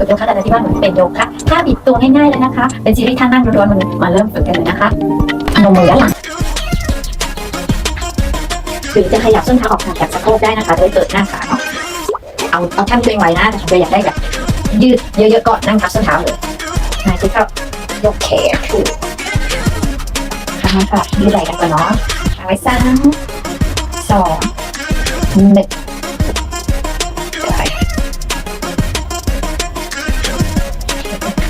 ฝึกโยคะแต่ที่บ้านเหมือนเป็นโยคะท่าบิดตัวง่ายๆเลยนะคะ เป็นซีรีส์ท่านั่งร้อนๆมันมาเริ่มฝึกกันเลยนะคะพนมมือด้านหลังหรือจะขยับส้นเท้าออกห่างจากสะโพกได้นะคะโดยเปิดหน้าขาออกเอาเอาท่านตัวเองไว้นะแต่ถ้าเรอยากได้แบบยืดเยอะๆก็นั่งทับส้นเท้าเลยนายที่เข้ายกแขนขึ้นค้างค่ะยืดไหล่กันก่อนเนาะค้างไว้สามสองหนึ่ง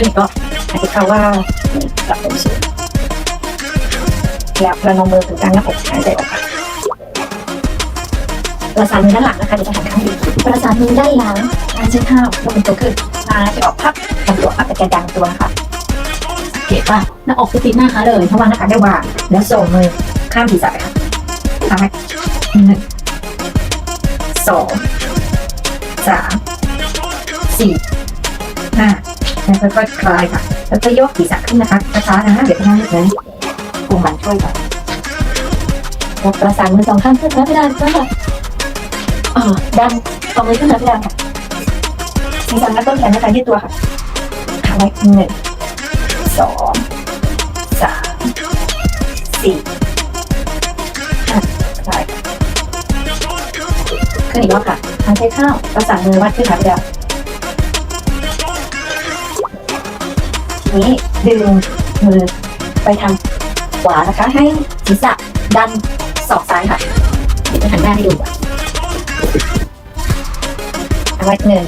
ขึ้นก็อาจจะเข้าว่าปรับลงสูงแล้วประนมมือถึงกลางหน้าอกหายใจออกค่ะประสานมือด้านหลังนะคะเดี๋ยวจะหันข้างดีประสานมือด้านหลังการใช้เท้าลงเป็นตัวขึ้นมาจะออกพับลำตัวพับแต่แกนกลางตัวนะคะเกตว่าหน้าอกจะติดหน้าขาเลยเพราะว่าหน้าขาได้วางแล้วส่งมือข้ามศีรษะไปค่ะทำให้หนึ่งสองสามสี่ห้า แล้วค่อยๆคลายค่ะ แล้วก็ยกศีรษะขึ้นนะคะช้าๆนะเดี๋ยวไปนั่งนิดนึงกลุ่มบันช่วยก่อนยกประสานมือสองข้างขึ้นนะพี่ดานค่ะอ่าดันเอามือขึ้นนะพี่ดานค่ะศีรษะและต้นแขนนะคะยืดตัวค่ะขาไว้หนึ่งสองสามสี่ห้าคลายค่ะขึ้นอีกรอบค่ะทางใช้ข้าวประสานมือวัดขึ้นค่ะพี่ดาน นี้ดึงมือไปทางขวานะคะ ให้ศีรษะดันศอกซ้ายค่ะเดี๋ยวจะหันหน้าให้ดูก่อนเอาไว้หนึ่ง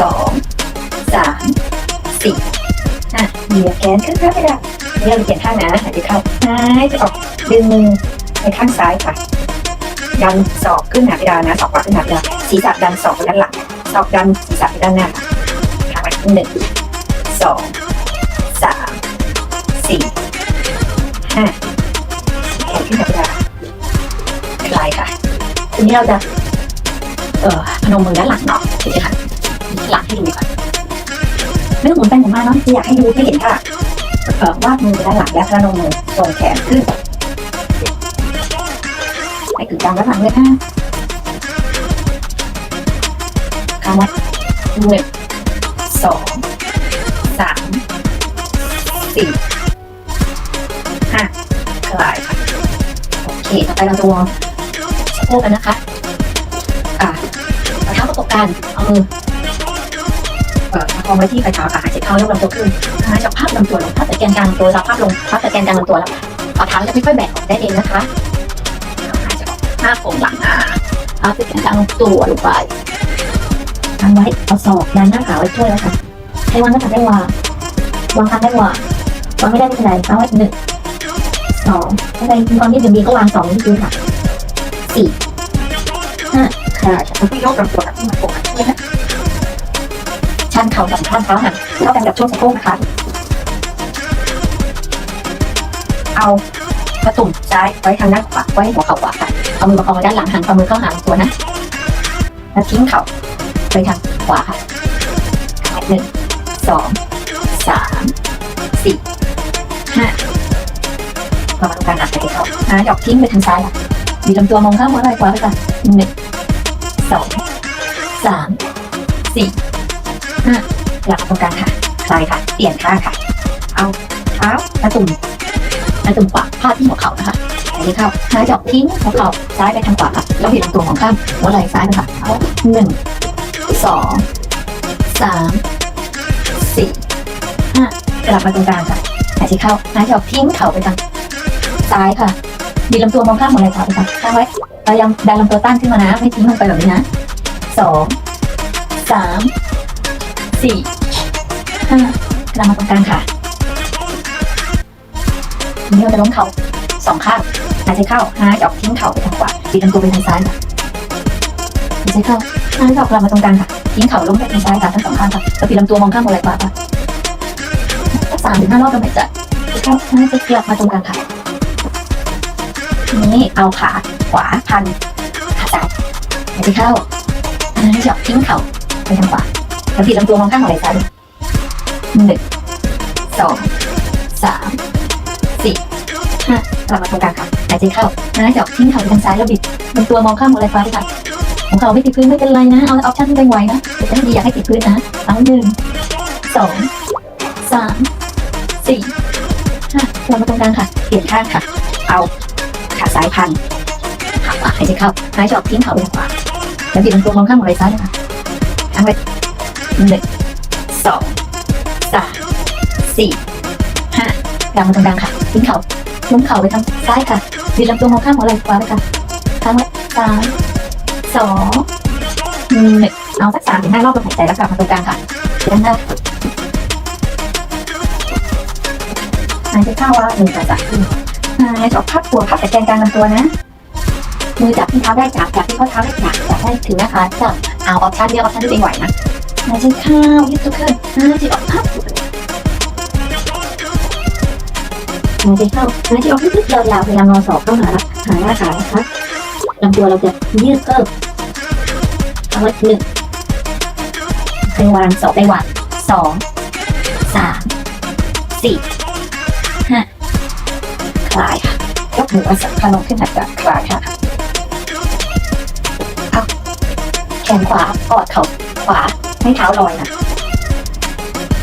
สองสามสี่อะเหยียบแขนขึ้นข้างไปได้เดี๋ยวเราเปลี่ยนข้างนะหายใจเข้าหายใจออกดึงมือไปข้างซ้ายค่ะ ดันศอกขึ้นหาเพดานะศอกขวาขึ้นหาเพดาศีรษะดันศอกไปด้านหลังศอกดันศีรษะไปด้านหน้าค่ะไว้หนึ่งสอง สี่ห้าแขนขึ้นกับเวลาลายค่ะ ทีนี้เราจะ เอ่อพนมมือด้านหลังเนาะเดี๋ยวจะหันหลังให้ดูดีกว่าไม่ต้องหมุนไปหมุนมาเนาะจะอยากให้ดูให้เห็นค่ะเอ่อวาดมือด้านหลังแล้วพนมมือส่งแขนขึ้นไปถึงกลางด้านหลังเลยค่ะค้างไว้หนึ่งสองสามสี่ คลายค่โอเคต่อไปเราจะวอร์มสะโพกกันนะคะ อ่าเอาเท้าประกบกันเอามือเอ่อประคองไว้ที่ปลายเท้าค่ะหายใจเข้ายกลำตัวขึ้นหายใจพับลำตัวลงพับตะแกรงกลางลำตัวเราพับลงพับตะแกรงกลางลำตัวแล้วเอาเท้าจะค่อยๆแบกออกได้เองนะคะหน้าโค้งหลังอ่าเอาตะแกรงกลางลำตัวลงไปทำไว้เอาศอกดันหน้าขาไว้ช่วยแล้วค่ะให้วางหน้าขาได้วางวางทาได้วางวางไม่ได้ไม่เป็นไรเอาไว้หนึ่ง สองถ้าใครมีความยืดหยุ่นดีก็วางสองนี่คือค่ะสี่ห้าค่ะแล้วก็ยกลำตัวกับขึ้นมาโผล่กันด้วยนะชันเข่าสองข้างเท้าหันเท่ากันกับช่วงสะโพกนะคะเอากระตุ่มซ้ายไว้ทางด้านขวาไว้หัวเข่าขวาค่ะเอามือประคองไว้ด้านหลังหันฝ่ามือเข้าหาตัวนะแล้วทิ้งเข่าไปทางขวาค่ะหนึ่งสองสามสี่ห้า ระมาณการหนักไปที่เขาหายอกทิ้งไปทางซ้ายค่ะดีลำตัวมองข้างหัวไหล่ขวาไปก่อนหนึ่งสองสามสี่ห้าหลับตรงกลางค่ะคลายค่ะ เปลี่ยนข้าค่ะ เอาเท้ากระตุ่มกระตุ่มขวาพาดที่หัวเข่านะคะหายใจเข้าหาหยอกทิ้งหัวเข่าซ้ายไปทางขวาค่ะแล้วบีบลำตัวมองข้างหัวไหล่ซ้ายไปค่ะเอาหนึ่งสองสามสี่ห้ากลับมาตรงกลางค่ะหายใจเข้าหายใจออกทิ้งเข่าไปทาง ซ้ายค่ะดีลำตัวมองข้ามหมดเลยค่ะไปค่ะข้างไว้พยายามดันลำตัวตั้งขึ้นมานะ ไม่ทิ้งลงไปแบบนี้นะสองสามสี่ห้ากลับมาตรงกลางค่ะทีนี้เราจะล้มเข่าสองข้างหายใจเข้าหายใจออกทิ้งเข่าไปทางขวาดีลำตัวไปทางซ้ายค่ะหายใจเข้าหายใจออกกลับมาตรงกลางค่ะทิ้งเข่าล้มไปทางซ้ายค่ะทั้งสองข้างค่ะแล้วปีลำตัวมองข้ามหมดเลยขวาค่ะสามถึงห้ารอบลมหายใจเข้าน่าจกลับมาตรงกลางค่ะ ทีนี้เอาขาขวาพันขาซ้ายหายใจเข้าหายใจออกทิ้งเข่าไปทางขวาแล้วบีบลำตัวมองข้างหัวไหล่ซ้ายหนึ่งสองสามสี่ห้ากลับมาตรงกลางค่ะหายใจเข้าหายใจออกทิ้งเข่าไปทางซ้ายแล้วบิดลำตัวมองข้างหัวไหล่ขวาไปค่ะหัวเข่าไม่ติดพื้นไม่เป็นไรนะ เอาออปชั่นที่เป็นไหวนะแต่จะให้ดีอยากให้ติดพื้นนะเอาหนึ่งสองสามสี่ห้าลงมาตรงกลางค่ะเปลี่ยนข้างค่ะ เอา ขาซ้ายพันขาขวาหายใจเข้าหายใจออกทิ้งเขาไปทางขวาแล้วบีบลำตัวมองข้างหัวไหล่ซ้ายนะคะทั้งไว้หนึ่งสองสามสี่ห้ากลางมาตรงกลางค่ะทิ้งเข่าล้มเข่าไปทางซ้ายค่ะบีบลำตัวมองข้างหัวไหล่ขวาไปค่ะทั้งไว้สามสองหนึ่งเอาสักสามถึงห้ารอบลมหายใจแล้วกลับมาตรงกลางค่ะด้านหน้าหายใจเข้าว่าหนึ่งสองสามขึ้น หายใจออกพับตัวพับแต่แกนกลางลำตัวนะมือจับที่เท้าได้จับจับที่ข้อเท้าได้จับจับได้ถึงนะคะจับเอาออปชั่นเดียวออปชั่นที่ตัวเองไหวนะหายใจเข้าวยืดตัวขึ้นหายใจออกพับหายใจเข้าหายใจออกลึกๆยาวๆพยายามงอศอกเข้าหาหาหน้าขานะคะลำตัวเราจะยืดเพิ่มเอาไว้หนึ่งไปวางสองไปวางสองสามสี่ ลายค่ะยกมือสักพนมขึ้นหัดกับคลายค่ะแขนขวากอดเข่าขวาให้เท้าลอยนะ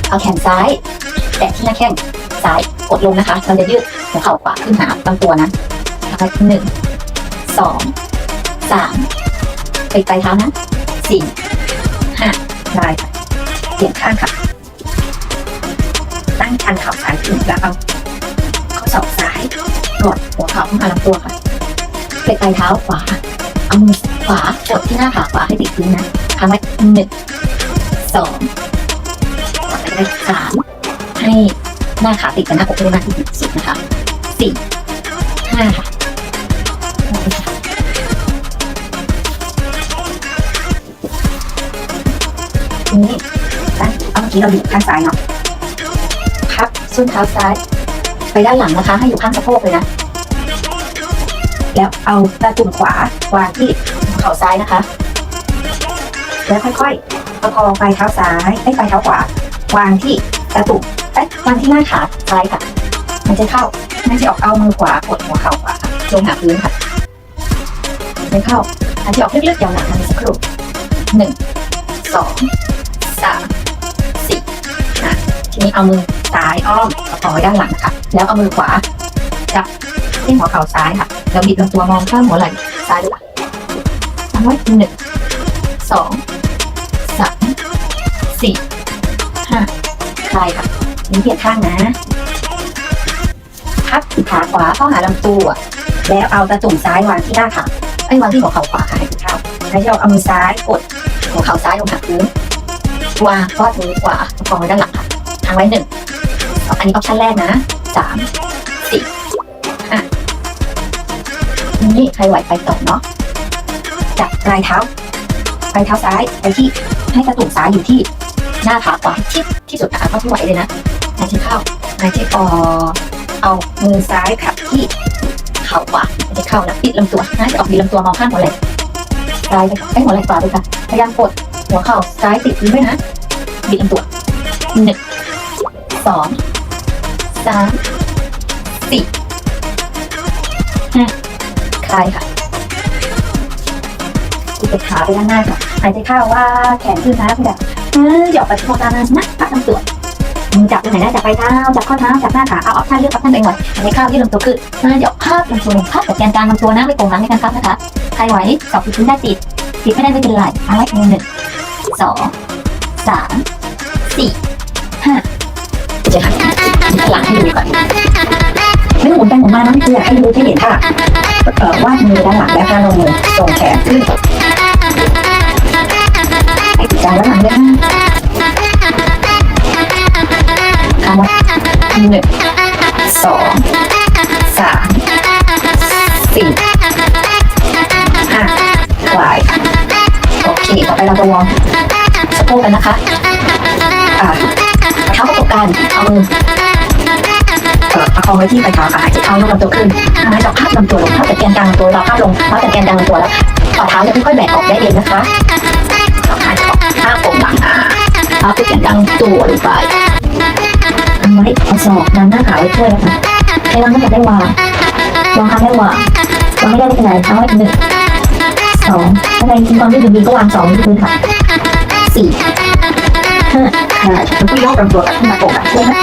เอาแขนซ้ายแตะที่หน้าแข้งซ้ายกดลงนะคะเราจะยืดหัวเข่าขวาขึ้นหาลำตัวนะหนึ่งสองสามไปปลายเท้านะสี่ห้าได้เปลี่ยนข้างค่ะ ตั้งชันเข่าซ้ายขึ้นแล้วเอา ศอกซ้ายกดหัวเข่าขึ้นหาลำตัวค่ะไปปลายเท้าขวาเอามือขวากดที่หน้าขาขวาให้ติดพื้นนะทำไว้หนึ่งสองไปได้สามให้หน้าขาติดกับหน้าอกให้มากที่สุดนะคะสี่ห้าค่ะนี้นะเอาเมื่อกี้เราอยู่ข้างซ้ายเนาะพับส้นเท้าซ้าย ไปด้านหลังนะคะ ให้อยู่ข้างสะโพกเลยนะ แล้วเอาตาจุ่มขวาวางที่เข่าซ้ายนะคะ แล้วค่อยๆประคองปลายเท้าซ้ายให้ปลายเท้าขวา วางที่ตาตุ่มเอ้ยวางที่หน้าขาซ้ายค่ะ มันจะเข้ามันจะออกเอามือขวากดหัวเข่าขวาลงหาพื้นค่ะมันเข้ามันจะออกเลึกๆยาวหนักมันสักครู่หนึ่งสองสามสี่ห้าทีนี้เอามือ ซ้ายอ้อมประคอด้านหลังนะคะแล้วเอามือขวาจับที่หัวเข่าซ้ายค่ะเราบิดลำตัวมองข้างหัวไหล่ซ้ายหรือหลังทำไว้หนึ่งสองสามสี่ห้าคลายค่ะนิ้วเปลี่ยนข้างนะพับขาขวาเข้าหาลำตัว แล้วเอาตะตุ่มซ้ายวางที่หน้าขาไอ้วางที่หัวเข่าขวาค่ะให้ถึงเท้าแล้วเราเอามือซ้ายกดหัวเข่าซ้ายลงหาพื้นวางก็มือขวาประคองไว้ด้านหลังค่ะทางไว้หนึ่ง นนี้ออปชันแรกนะสามสี่ห้านี่ใครไหวไปต่อเนาะจับปลายเท้าปลายเท้าซ้ายไปที่ให้กระตุ่มซ้ายอยู่ที่หน้าขาขวาที่ที่สุดนะคะเท่าที่ไหวเลยนะหายใจเข้าหายใจออกเอามือซ้ายขับที่เข่าขวาหายใจเข้าแล้วปิดลำตัวหายใจออกปิดลำตัวมองข้างหัวไหล่ซ้ายไปค่ะให้หัวไหล่ขวาไปค่ะพยายามกดหัวเข่าซ้ายติดพื้นด้วยนะบิดลำตัวหนึ่งสอง สามสี่ห้าคลายค่ะที่เป็นขาไปด้านหน้าค่ะหายใจเข้าว่าแขนขึ้นนะพี่แบบเออหยอกไปที่มอตานะนะพักลำตัวมือจับตรงไหนได้จับไปเท้าจับข้อเท้าจับหน้าขาเอาออปชั่นเลือกออปชั่นเองไว้หายใจเข้ายืดลำตัวขึ้นหน้าหยอกภาพลำตัวลงภาพกับแกนกลางลำตัวนะไม่โกงหลังในการพับนะคะใครไหวสอบติดพื้นได้ติดติดไม่ได้ไม่เป็นไรเอาไว้หนึ่งสองสามสี่ห้าเจะหั นหลังให้ดูก่อนไม่ต้องหมุนไปหมุนมานะคืออยากให้ดูที่เห็นค่ะเอ่อวาดมือด้านหลังและการลงมือส่งแขนขึ้นให้ติดใจด้านหลังด้วยนะทำไว้หนึ่งสองสามสี่ห้าคลายโอเคต่อไปเราจะวอร์มสะโพกกันนะคะอ่าเท้าประกบกันเอามือ เอ่อประคองไว้ที่ปลายเท้าค่ะหายใจเข้ายกลำตัวขึ้นหายใจพับลำตัวลงพับแต่แกนกลางลำตัวเราพับลงพับแต่แกนกลางลำตัวแล้วต่อเท้าจะค่อยๆแบกออกได้เองนะคะเราหายใจออกข้างผมหลังอ่าพแต่แกนกลางตัวลงไปทำไว้เอาศอกนำหน้าขาไว้ช่วยนะคะให้วางไม่ได้วางวางทำได้วางวางไม่ได้ไม่เป็นไรเอาไว้หนึ่งสองอะไรจริงๆตอนที่ดีๆก็วางสองที่พื้นค่ะสี่ห้าค่ะแล้วก็ยกลำตัวขึ้นมาโกงแบบช่วยนะ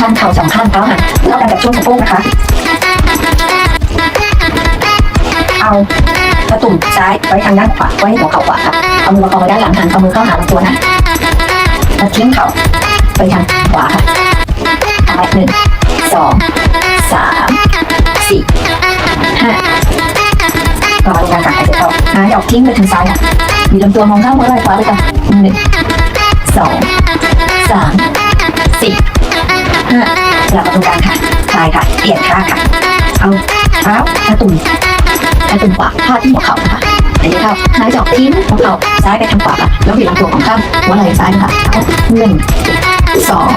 ชันเข่าสองข้างเท้าหันเท่ากันกับช่วงสะโพกนะคะ เอากระตุ่มซ้ายไว้ทางด้านขวาไว้หัวเข่าขวาค่ะเอามือมากองไว้ด้านหลังหันเอามือเข้าหาลำตัวนะแล้วทิ้งเข่าไปทางขวาค่ะไว้หนึ่งสองสามสี่ห้าก็มาดูการกัดหายใจเข้าหายออกทิ้งไปทางซ้ายค่ะมีลำตัวมองข้างมือไหล่ขวาไปก่อนหนึ่งสองากลับมาตรงกลางค่ะคลายค่ะเปลี่ยนท่าค่ะ เอาเท้ากระตุ่มกระตุ่มขวาพาดที่หัวเข่านะคะหายใจเข้าหายจอกทิ้งหัวเข่าซ้ายไปทางขวาค่ะ แล้วบีบลำตัวของข้างหัวไหล่ซ้ายนะคะเอาหนึ่งสอง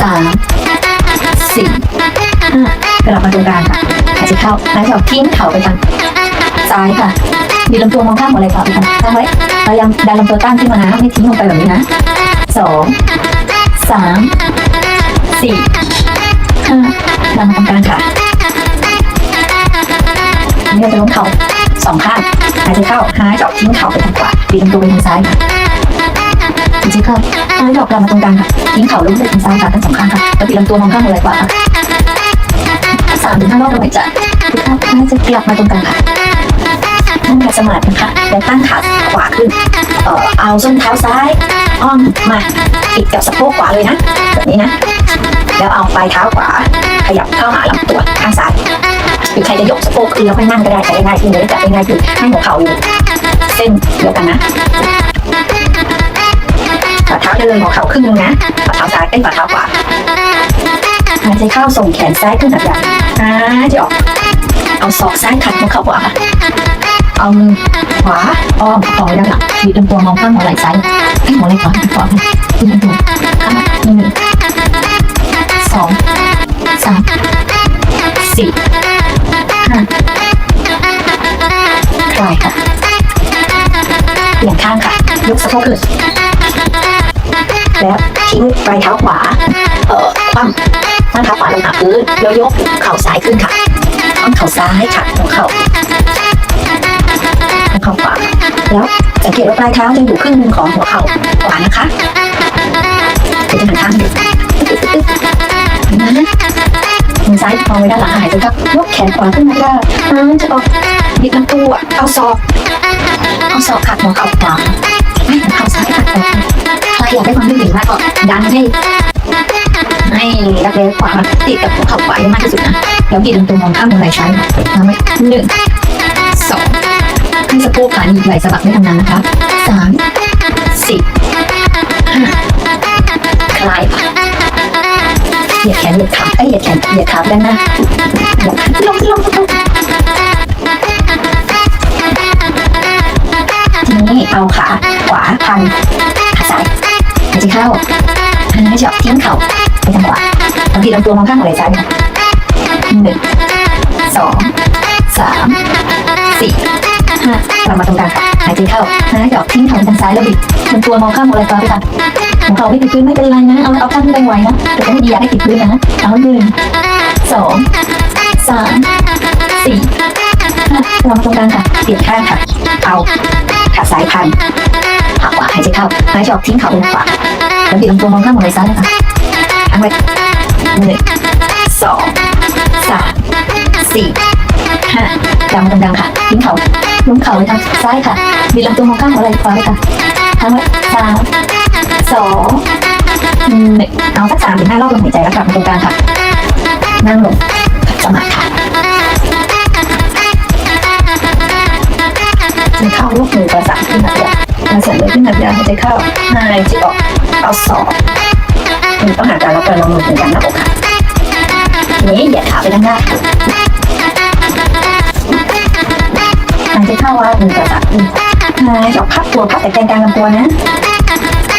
สามสี่ห้ากลับมาตรงกลางค่ะหายใจเข้าหายจอกทิ้งเข่าไปทางซ้ายค่ะบีบลำตัวมองข้างหัวไหล่ขวาไปทางตั้งไว้พยายามดันลำตัวตั้งขึ้นมานะไม่ทิ้งลงไปแบบนี้นะสองสาม สี่ห้ากลับมาตรงกลางค่ะนี่เราจะล้มเข่าสองข้างหายใจเข้าหายใจออกทิ้งเข่าไปทางขวาบีบลำตัวไปทางซ้ายค่ะหายใจเข้าหายใจออกกลับมาตรงกลางค่ะทิ้งเข่าลงไปทางซ้ายค่ะทั้งสองข้างค่ะแล้วบีลำตัวมองข้างหัวไหล่ขวาค่ะสามถึงห้ารอบลมหายใจทุกท่านหายใจกลับมาตรงกลางค่ะนั่งขัดสมาธินะคะแล้วตั้งขาขวาขึ้นเอ่อเอาส้นเท้าซ้ายอ้อมมาติดกับสะโพกขวาเลยนะแบบนี้นะ แล้วเอาปลายเท้าขวาขยับเข้าหาลำตัวข้างซ้ายหรือใครจะยกสะโพกขึ้นแล้วค่อยนั่งก็ได้จะได้ง่ายขึ้นเลยจับได้ง่ายขึ้นให้หัวเข่าอยู่เส้นเดียวกันนะฝ่าเท้าจะเลยหัวเข่าครึ่งนึงนะฝ่าเท้าซ้ายเป็นฝ่าเท้าขวาหายใจเข้าส่งแขนซ้ายขึ้นหนักอย่างหายใจออกเอาศอกซ้ายขัดหัวเข่าขวาเอามือขวาอ้อมต่อไว้ด้านหลังบีบลำตัวมองข้างหัวไหล่ซ้ายให้หัวไหล่ขวาหันขวาบีบลำตัวข้างหนึ่ง สองสามสี่คลายค่ะเปลี่ยนข้างค่ะยกสะโพกขึ้นแล้วทิ้งปลายเท้าขวา เอ่อคว่ำตั้งเท้าขวาลงหาพื้นแล้วยกเข่าซ้ายขึ้นค่ะคว่ำเข่าซ้ายค่ะหัวเข่าหัวเข่าขวาแล้วสังเกตว่าปลายเท้าจะอยู่ครึ่งหนึ่งของหัวเข่าขวานะคะเดี๋ยวจะหันข้างหนึ่ง นะมือซ้ายมองไว้ด้านหลังหายใจเข้ายกแขนขวาขึ้นมาได้อ่าจะออกบิดลำตัวเอาศอกเอาศอกขัดหัวเข่าขวาให้หัวเข่าซ้ายขัดออกถ้าอยากได้ความยืดหยุ่นมากก็ดันให้ให้รักแร้ขวาติดกับหัวเข่าขวาให้มากที่สุดนะแล้วบิดลำตัวมองข้างบนไหล่ซ้ายทำไว้หนึ่งสองให้สะโพกขาหนีบไหล่สะบักไม่ทำงานนะคะสามสี่ห้าคลาย เหยียดแขนเหยียดขาเอ้ยเหยียดแขนเหยียดขาได้านหน้าลงลงลงทีนี้เอาขาขวาพันขาซ้ายหายใจเข้าหายใจออกทิ้งเข่าไปทางขวาบางทีลำตัวมองข้างหัวไหล่ซ้ายหนึ่งสองสามสี่ห้ากลับมาตรงกลางหายใจเข้าหายใจออกทิ้งเข่าไปทางซ้ายแล้วบิดลำตัวมองข้างหัวไหล่ซ้ายไปค่ะหัว เขาไม่ติดพื้นไม่เป็นไรนะเอาเอาข้างที่แรงไหวนะแต่ก็ไม่ดีอยากให้ติดพื้นนะเอาหนึ่งสองสามสี่ห้ากลับมาตรงกลางค่ะเปลี่ยนข้างค่ะเอาขาซ้ายพันขาขวาหายใจเข้าหายใจออกทิ้งเข่าไปทางขวาแล้วบิดลำตัวมองข้างหัวไหล่ซ้ายนะคะทั้งไว้หนึ่งสองสามสี่ห้าดังดังค่ะทิ้งเข่าล้มเข่าไปทางซ้ายค่ะบิดลำตัวมองข้างหัวไหล่ขวาเลยค่ะทั้งไว้สาม สองหนึ่งเอาสักสามถึงห้ารอบลมหายใจแล้วกลับมาตรงกลางค่ะ นั่งลงขัดสมาธิค่ะจะเข้าลูกมือประสานขึ้นหนักใหญ่มาเสร็จเลยขึ้นหนักใหญ่หายใจเข้าหายใจออกเอาศอกมือต้องหาการรับการลงมือเหมือนกันหน้าอกค่ะนี้เหยียดขาไปด้านหน้าหายใจเข้าว่ามือประสานขึ้นหายใจออกพับตัวพับแต่แกนกลางลำตัวนะ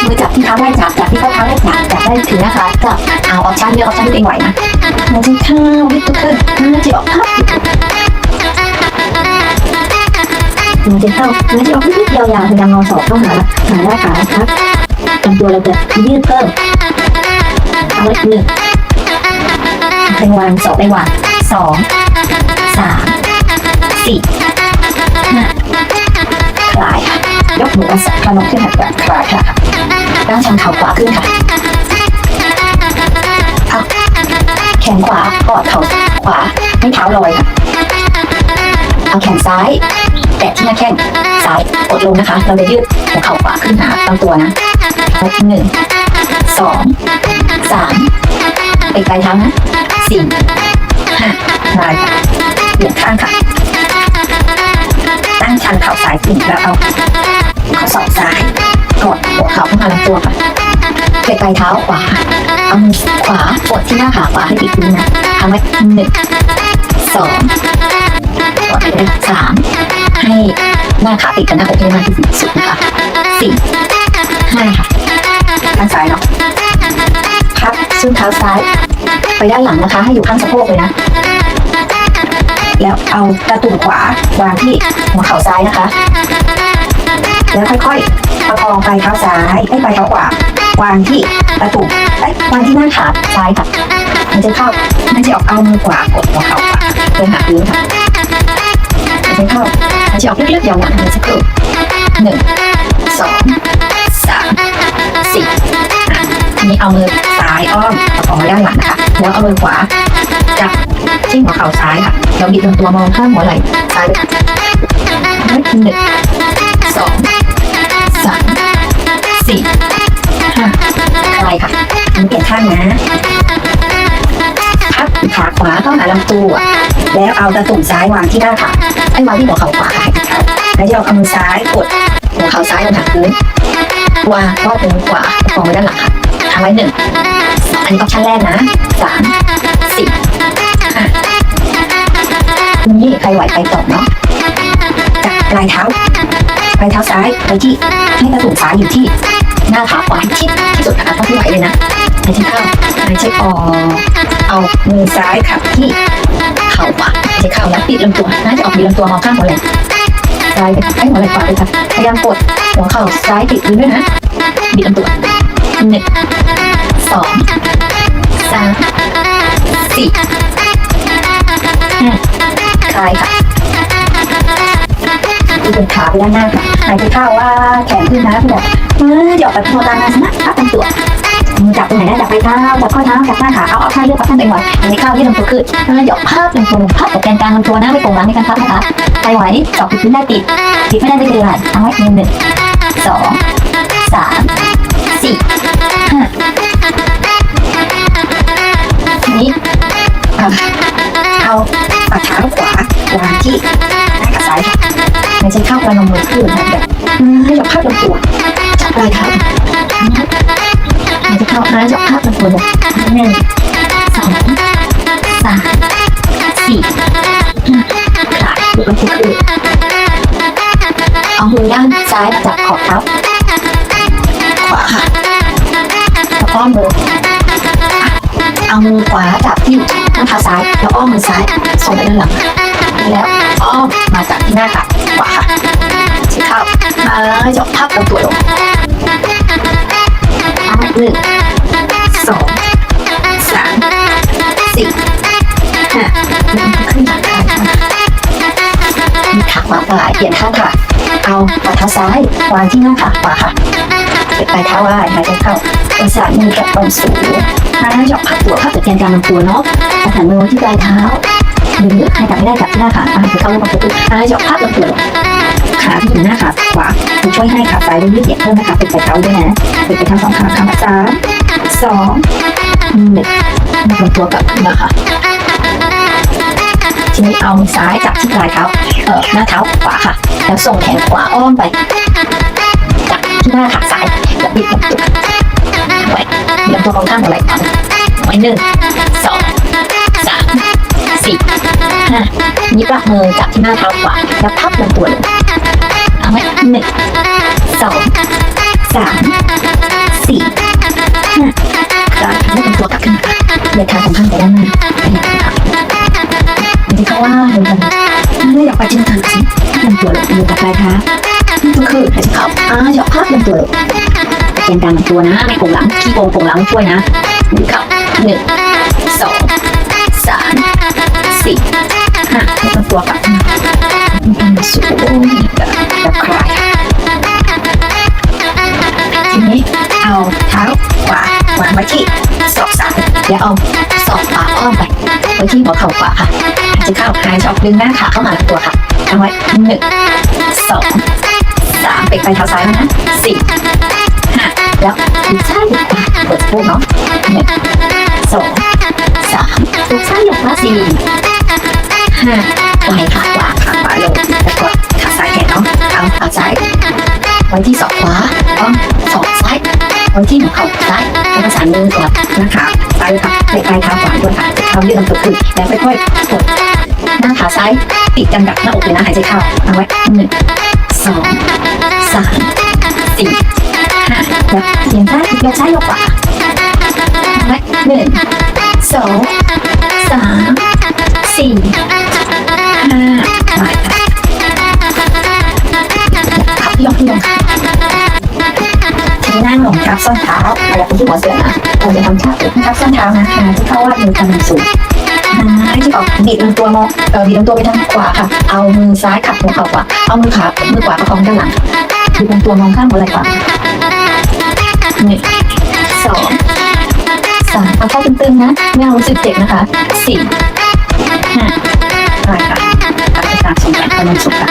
มือจับที่เท้าได้จับจับที่ข้อเท้าได้จับจับได้ถึงนะคะจับเอาออปชั่นเดียวออปชั่นเองไหวนะหายใจเข้าวิตัวขึ้นหายใจออกพับหายใจเข้าหายใจออกนิดยาวๆพยายามงอศอกเข้าหาหาหน้าขาครับลำตัวเราจะยืดเพิ่มเอาไว้หนึ่งเป็นวางศอกได้วางสองสามสี่ห้าคลายยกมือสักพนมขึ้นหัดแบบคลายค่ะ ด้านชันเข่าขวาขึ้นค่ะพักแขนขวากอดเข่าขวาให้เท้าลอยค่ะเอาแขนซ้าย แตะที่หน้าแข้งซ้ายกดลงนะคะ เราจะยืดหัวเข่าขวาขึ้นหาลำตัวนะแล้วหนึ่งสองสามไปปลายเท้านะสี่ห้าลายเปลี่ยนข้างค่ะ ตั้งชันเข่าซ้ายขึ้นแล้วเอาข้อศอกซ้าย กดหัวเข่าเข้ามาลำตัวค่ะไปปลายเท้าขวาเอามือขวากดที่หน้าขาขวาให้ติดพื้นนะทำไว้หนึ่งสองกดไปสามให้หน้าขาติดกันหน้าอกให้มากที่สุดนะคะสี่ห้าค่ะด้านซ้ายเนาะพับส้นเท้าซ้าย ไปด้านหลังนะคะ ให้อยู่ข้างสะโพกเลยนะแล้วเอากระตุ่มขวาวางที่หัวเข่าซ้ายนะคะ แล้วค่อยๆ ประคองไปเท้าซ้ายให้ไปเท้าขวาวางที่กระตุ่มเอ้วางที่หน้าขาซ้ายค่ะมันจะเข้ามันจะออกเอามือขวากดหัวเข่าขวาเดินหาพื้นค่ะมันจะเข้ามันจะออกเลึกๆยาวๆมันจะครู่หนึ่งสองสามสี่ทีนี้เอามือซ้ายอ้อมประคองไว้ด้านหลังนะคะแล้วเอามือขวาจับที่หัวเข่าซ้ายค่ะเราบิดลำตัวมองข้างหัวไหล่ซ้ายไปหนึ่ง ข้างนะพับขาขวาเข้าหาลำตัว แล้วเอาตะตุ่มซ้ายวางที่หน้าขาให้วางที่หัวเข่าขวาแล้วจะเอามือซ้ายกดหัวเข่าซ้ายลงหาพื้นวางก็เป็นขวาประคองไว้ด้านหลังค่ะทำไว้หนึ่งอันนี้ออปชั่นแรกนะสามสี่ทีนี้ใครไหวไปต่อเนาะจากปลายเท้าปลายเท้าซ้ายไปที่ให้ตะตุ่มซ้ายอยู่ที่หน้าขาขวาที่ที่สุดนะคะต้องที่ไหวเลยนะ หายใจเข้าหายใจออกเอามือซ้ายขับที่เข่าขวาหายใจเข้าแล้วปิดลำตัวน่าจะออกปิดลำตัวมองข้างหัวไหล่ซ้ายไปให้หัวไหล่ขวาเลยค่ะพยายามกดหัวเข่าซ้ายติดพื้นด้วยนะบิดลำตัวหนึ่งสองสามสี่ห้าคลายค่ะดึงขาไปด้านหน้าค่ะหายใจเข้าว่าแขนขึ้นนะพี่บอกเออเดี๋ยวไปพัวตามมาสนะพับลำตัว จับตรงไหนได้จับไปเท้าจับข้อเท้าจับหน้าขาเอาเอาท่าเลือกเอาท่านเองไหวหายใจเข้าวที่ลำตัวขึ้นเออเดี๋ยวพับลำตัวลงพับกับแกนกลางลำตัวนะไม่โป่งหลังในการพับนะคะใจไหวจับพื้นได้ติดติดไม่ได้ไม่เป็นไรเอาไว้หนึ่งหนึ่งสองสามสี่ห้าทีนี้เอาเอาฝ่าเท้าขวาวางที่หน้ากับซ้ายค่ใจเข้าประนมมือขึ้นแบบเออให้เราพับลำตัวจับปลายเท้า หายใจเข้าหากพับลำตัวแบบหนึ่งสองสามสี่ห้าขาดูลำตัวขึ้นเอามือด้านซ้ายจับขอบเท้าขวาค่ะแล้วก็มือเอามือขวาจับที่หน้าขาซ้ายแล้วอ้อมมือซ้ายส่งไปด้านหลังแล้วอ้อมมาจับที่หน้าขาขวาค่ะชี้เข้ามาจบพับลำตัวลงเอาหนึ่งาขวาปลายเทียนข้างค่ะ เอาฝ่าเท้าซ้ายวางที่หน้าขาขวาค่ะเปิดปลายเท้าไว้หายใจเข้าเป็นสายมือแกะตรงสูงถ้าหยอกพับตัวพับจากแกนกลางลำตัวเนาะเอาหันมือที่ปลายเท้าดึงเลือกให้จับไม่ได้จับหน้าขาอะคือเข้าลงประตูอะหยอกพับลำตัวขาที่อยู่หน้าขาขวาคุณช่วยให้ขาซ้ายได้ยืดเหยียดเพิ่มนะคะเป็นปลายเท้าด้วยนะเป็นไปทั้งสองขาขาสามสองหนึ่งลำตัวกลับมาค่ะ ทีนี้เอามือซ้ายจับที่ปลายเท้าเอ่อหน้าเท้าขวาค่ะ แล้วส่งแขนขวาอ้อมไปจับที่หน้าขาซ้ายแล้วบิดลำตัวไว้ลำตัวของข้างหัวไหล่ก่อนไว้หนึ่งสองสามสี่ห้านี่ปลักมือจับที่หน้าเท้าขวาแล้วพับลำตัวลงเอาไว้หนึ่งสองสามสี่ห้าคลายให้ลำตัวกลับขึ้นมาเลยขาสองข้างไปด้านหน้า ไม่าว่าเลยกันไม่อยากไปจินตนาการสิลำตัวลงอยู่กับปลายเท้าก็คือหายใจเข้าอ่าหยอกพับลำตัวลงเกณฑ์กลางลำตัวนะ ไม่โกงหลังขี้โกงโกงหลังช่วยนะหนึ่งเข้าหนึ่งสองสามสี่ห้าลำตัวกลับมาสูงกับกับคลายทีนี้เอาเท้าขวาวางไว้ที่ศอกซ้ายแล้วเอาศอกขวาอ้อมไปไว้ที่หัวเข่าขวาค่ะ จเข้าหายใจออกดึงหน้าขาเข้ามาตัวค่ะทำไว้หนึ่งสองสามเปกไปเท้าซ้ายนะสี่ห้าแล้วดูซ้ายดูขวาเปิดสะโพกเนาะหนึ่งสองสามดูซ้ายดูขวาสี่ห้าไหล่ขาขวาขาขวาลงแล้วก็ขาซ้ายแทนเนาะเอาขาซ้ายไว้ที่ศอกขวาอ้อมศอกซ้ายไว้ที่หัวเข่าซ้ายแล้วก็สันมือก่อนนะคะซ้ายค่ะเตะปลายเท้าขวาด้วยค่ะเท้ายืดลำตัวขึ้นแล้วค่อยๆกด หน้าขาซ้ายติดกันกับหน้าอกเลยนะหายใจเข้าเอาไว้หนึ่งสองสามสี่ห้าแล้วเสียงซ้ายยกซ้ายยกขวาเอาไว้หนึ่งสองสามสี่ห้าไปค่ะขับยกที่ลงค่ะทีนี้นั่งลงครับส้นเท้าอะไรที่หัวเสือนะเราจะทำท่าทับส้นเท้านะคะที่เข้าว่ามือกำลังสูง หายที่ออกบิดลำตัวมองเออบิดลำตัวไปทางขวาค่ะ เอามือซ้ายขับหัวเข่าขวาเอามือขามือขวาประคองด้านหลังบิดลำตัวมองข้างหัวไหล่ขวาหนึ่งสองสามเอาเข้าตึงๆนะไม่เอารู้สึกเจ็บนะคะสี่ห้าไปค่ะขับไปตามสมการกำลังสุขค่ะ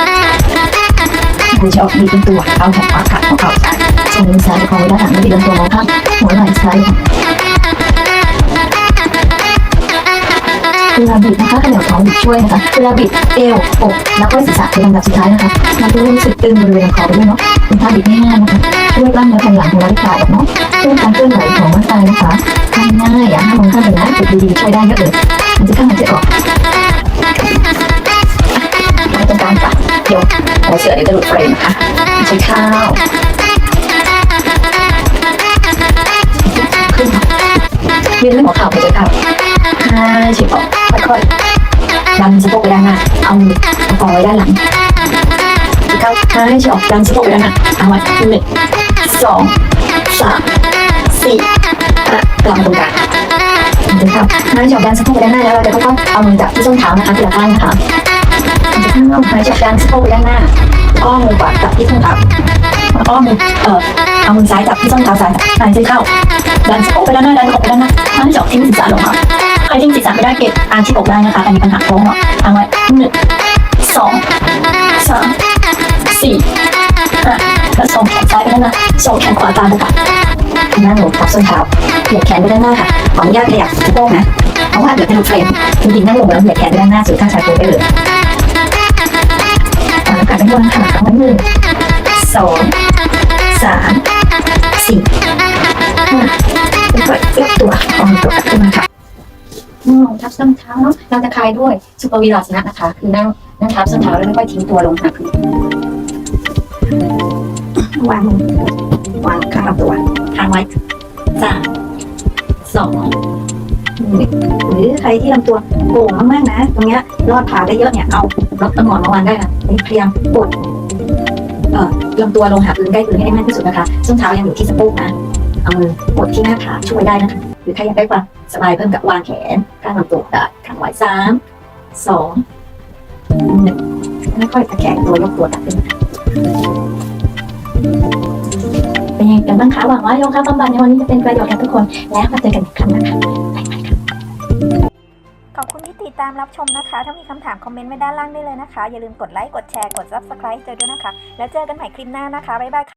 คุณจะออกบิดลำตัวเอาหัวขวาขับหัวเข่าซ้ายส่งมือซ้ายประคองไว้ด้านหลังแล้วบิดลำตัวมองข้างหัวไหล่ซ้ายค่ะ เวลาบิดนะคะขยับท้องบิดช่วยนะคะเวลาบิดเอวอกแล้วก็ศีรษะเป็นลำดับสุดท้ายนะคะมันจะรู้สึกตึงบริเวณคอไปด้วยเนาะเป็นท่าบิดง่ายๆนะคะช่วยกล้ามเนื้อแผ่นหลังของเราได้คลายออกเนาะช่วยการเคลื่อนไหวของร่างกายนะคะทำง่ายอย่าห้ามมองข้ามไปนะฝึกดีๆช่วยได้เยอะเลยมันจะเข้ามันจะออกตรงกลางปะเดี๋ยวหัวเสือเดี๋ยวจะหลุดเฟรมนะคะใช้ข้าวขึ้นยืนให้หัวเข่าไปเจอเข่าห้าสิบออกค่อยๆดันสะโพกไปด้านหน้าเอามือประคอไว้ด้านหลังเก้าห้าสิบออกดันสะโพกไปด้านหน้าเอาไว้หนึ่งสองสามสี่กลับมาตรงกลางสิบเก้าห้าสิบออกดันสะโพกไปด้านหน้าแล้วเราจะค่อยๆเอามือจับที่ส้นเท้านะคะทีละข้างนะคะข้าห้าสิบกดันสะโพกไปด้านหน้าอ้อมมือขวาจับที่ส้นเท้าอ้อมมือเอ่อเอามือซ้ายจับที่ส้นเท้าซ้ายหายใจเข้าดันสะโพกไปด้านหน้าดันอกไปด้านหน้าห้าสิบออกทิ้งศีรษะลงค่ะ ใครทิ้งศีรษะไม่ได้เก็บอาที่อกได้นะคะอันนี้ปัญหาโค้งเนาะทางไว้หนึ่งสองสามสี่ห้าแล้วส่งแขนซ้ายไปด้านหน้าส่งแขนขวาตามไปค่ะหน้าหนูทับส้นเท้าเหยียดแขนไปด้านหน้าค่ะขออนุญาตขยับสะโพกนะเพราะว่าเดี๋ยวจะหลุดเฟรมจริงๆนั่งลงแล้วเหยียดแขนไปด้านหน้าสู่ข้างชายโครงได้เลยตามการไปด้วยค่ะเอาไว้หนึ่งสองสามสี่ห้าแล้วก็ยกตัวเอามือตัวลับขึ้นมาค่ะ ส้นเท้าเนาะเราจะคลายด้วยสุปวีราสนะนะคะ คือนั่งนั่งทับส้นเท้าแล้วค่อยทิ้งตัวลงหาพื้นวางวางข้างลำตัวทางไว้สามสองหนึ่งหรือใครที่ลำตัวโก่งมากๆนะ ตรงเนี้ยรอดขาได้เยอะเนี่ยเอาล็อกตะหงอนมาวางได้ค่ะพยายามกดเอ่อลำตัวลงหาพื้นใกล้พื้นให้ได้มากที่สุดนะคะส้นเท้ายังอยู่ที่สะโพกนะเอามือกดที่หน้าขาช่วยได้นะคะ หรือใครอยากได้ความสบายเพิ่มกับวางแขนข้างลำตัวได้ข้างไหวสามสองหนึ่งค่อยตะแคงตัวยกตัวกลับขึ้นเป็นยังไงกันบ้างคะหวังว่าโยคะบำบัดในวันนี้จะเป็นประโยชน์กับทุกคน แล้วมาเจอกันอีกครั้งนะคะบ๊ายบายค่ะขอบคุณที่ติดตามรับชมนะคะ ถ้ามีคำถามคอมเมนต์ไว้ด้านล่างได้เลยนะคะ อย่าลืมกดไลค์ กดแชร์ กด subscribe เจอด้วยนะคะ แล้วเจอกันใหม่คลิปหน้านะคะ บ๊ายบายค่ะ